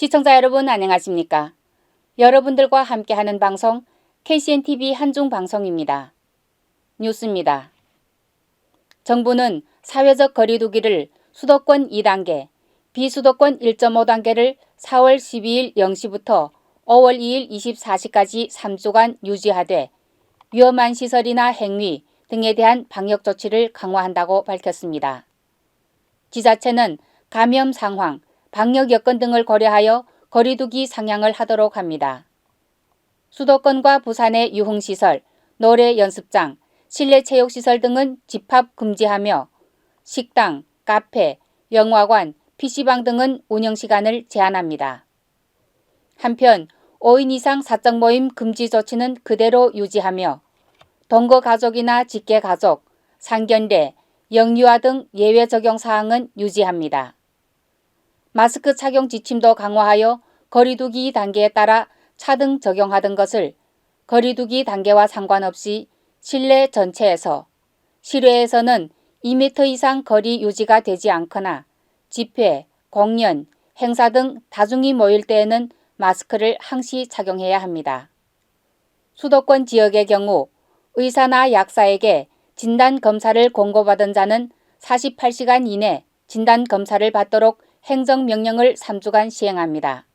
시청자 여러분 안녕하십니까? 여러분들과 함께하는 방송 KCNTV 한중 방송입니다. 뉴스입니다. 정부는 사회적 거리 두기를 수도권 2단계, 비수도권 1.5단계를 4월 12일 0시부터 5월 2일 24시까지 3주간 유지하되 위험한 시설이나 행위 등에 대한 방역 조치를 강화한다고 밝혔습니다. 지자체는 감염 상황, 방역 여건 등을 고려하여 거리두기 상향을 하도록 합니다. 수도권과 부산의 유흥시설, 노래 연습장, 실내 체육시설 등은 집합 금지하며 식당, 카페, 영화관, PC방 등은 운영시간을 제한합니다. 한편 5인 이상 사적 모임 금지 조치는 그대로 유지하며 동거 가족이나 직계 가족, 상견례, 영유아 등 예외 적용 사항은 유지합니다. 마스크 착용 지침도 강화하여 거리두기 단계에 따라 차등 적용하던 것을 거리두기 단계와 상관없이 실내 전체에서 실외에서는 2m 이상 거리 유지가 되지 않거나 집회, 공연, 행사 등 다중이 모일 때에는 마스크를 항시 착용해야 합니다. 수도권 지역의 경우 의사나 약사에게 진단 검사를 공고받은 자는 48시간 이내 진단 검사를 받도록 행정명령을 3주간 시행합니다.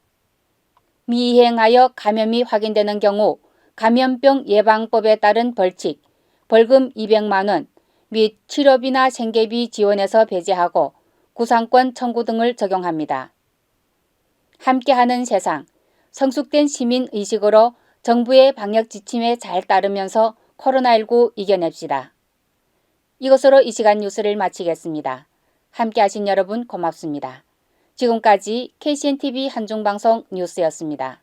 미이행하여 감염이 확인되는 경우 감염병 예방법에 따른 벌칙, 벌금 200만 원 및 치료비나 생계비 지원에서 배제하고 구상권 청구 등을 적용합니다. 함께하는 세상, 성숙된 시민 의식으로 정부의 방역 지침에 잘 따르면서 코로나19 이겨냅시다. 이것으로 이 시간 뉴스를 마치겠습니다. 함께하신 여러분 고맙습니다. 지금까지 KCNTV 한중방송 뉴스였습니다.